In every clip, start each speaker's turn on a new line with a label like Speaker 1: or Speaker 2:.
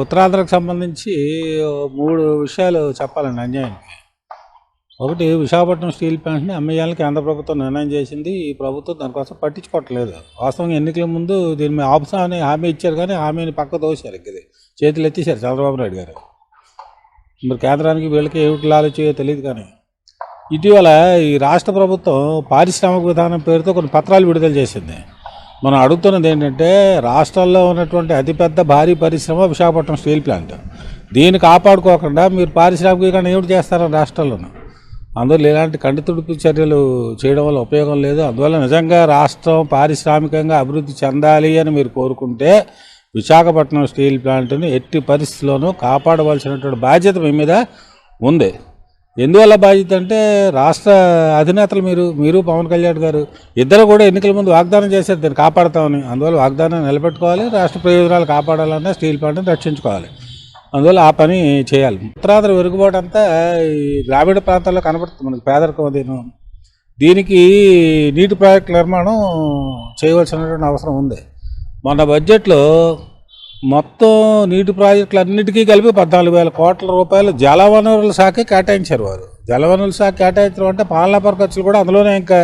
Speaker 1: ఉత్తరాంధ్రకు సంబంధించి మూడు విషయాలు చెప్పాలండి అన్యాయానికి ఒకటి విశాఖపట్నం స్టీల్ ప్లాంట్ని అమ్మేయాలని కేంద్ర ప్రభుత్వం నిర్ణయం చేసింది. ఈ ప్రభుత్వం దానికోసం పట్టించుకోవట్లేదు. వాస్తవంగా ఎన్నికల ముందు దీని మీద ఆప్షన్ అని హామీ ఇచ్చారు కానీ హామీని పక్క దోశారు ఇది. చేతులు ఎత్తేసారు చంద్రబాబు నాయుడు గారు. మరి కేంద్రానికి వీళ్ళకి ఏమిటి లాలొచ్చాయో తెలియదు కానీ. ఇటీవల ఈ రాష్ట్ర ప్రభుత్వం పారిశ్రామిక విధానం పేరుతో కొన్ని పత్రాలు విడుదల చేసింది. మనం అడుగుతున్నది ఏంటంటే రాష్ట్రాల్లో ఉన్నటువంటి అతిపెద్ద భారీ పరిశ్రమ విశాఖపట్నం స్టీల్ ప్లాంట్. దీన్ని కాపాడుకోకుండా మీరు పారిశ్రామికీకరణ ఏమిటి చేస్తారని రాష్ట్రాల్లోనూ అందువల్ల ఇలాంటి కండితుడుపు చర్యలు చేయడం వల్ల ఉపయోగం లేదు. అందువల్ల నిజంగా రాష్ట్రం పారిశ్రామికంగా అభివృద్ధి చెందాలి అని మీరు కోరుకుంటే విశాఖపట్నం స్టీల్ ప్లాంట్ని ఎట్టి పరిస్థితుల్లోనూ కాపాడవలసినటువంటి బాధ్యత మీ మీద ఉంది. ఎందువల్ల బాధ్యత అంటే రాష్ట్ర అధినేతలు మీరు మీరు పవన్ కళ్యాణ్ గారు ఇద్దరు కూడా ఎన్నికల ముందు వాగ్దానం చేశారు దీన్ని కాపాడతామని. అందువల్ల వాగ్దానం నిలబెట్టుకోవాలి రాష్ట్ర ప్రయోజనాలు కాపాడాలన్నా స్టీల్ ప్లాంట్ని రక్షించుకోవాలి. అందువల్ల ఆ పని చేయాలి. ఉత్తరాంధ్ర వెరుగుబాటు అంతా ఈ గ్రామీణ ప్రాంతాల్లో కనబడుతుంది మనకి పేదరికం అదేను. దీనికి నీటి ప్రాజెక్టు నిర్మాణం చేయవలసినటువంటి అవసరం ఉంది. మొన్న బడ్జెట్లో మొత్తం నీటి ప్రాజెక్టులన్నిటికీ కలిపి పద్నాలుగు వేల కోట్ల రూపాయలు జలవనరుల శాఖ కేటాయించారు వారు. జలవనరుల శాఖ కేటాయించడం అంటే పాలనాపర ఖర్చులు కూడా అందులోనే ఇంకా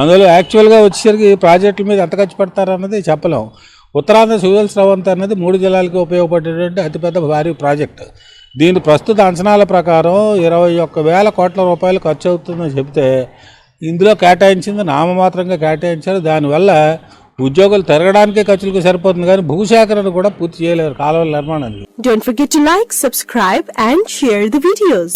Speaker 1: అందులో యాక్చువల్గా వచ్చేసరికి ప్రాజెక్టుల మీద ఎంత ఖర్చు పెడతారన్నది చెప్పలేం. ఉత్తరాంధ్ర సివిల్ స్రవంతి అన్నది మూడు జిల్లాలకి ఉపయోగపడేటువంటి అతిపెద్ద భారీ ప్రాజెక్టు. దీని ప్రస్తుత అంచనాల ప్రకారం ఇరవై ఒక్క వేల కోట్ల రూపాయలు ఖర్చు అవుతుందని చెబితే ఇందులో కేటాయించింది నామమాత్రంగా కేటాయించారు. దానివల్ల ఉద్యోగులు తిరగడానికే ఖర్చులకు సరిపోతుంది కానీ భూసేకరణ కూడా పూర్తి చేయలేరు కాలువల నిర్మాణానికి
Speaker 2: Don't forget to like, subscribe and share the videos.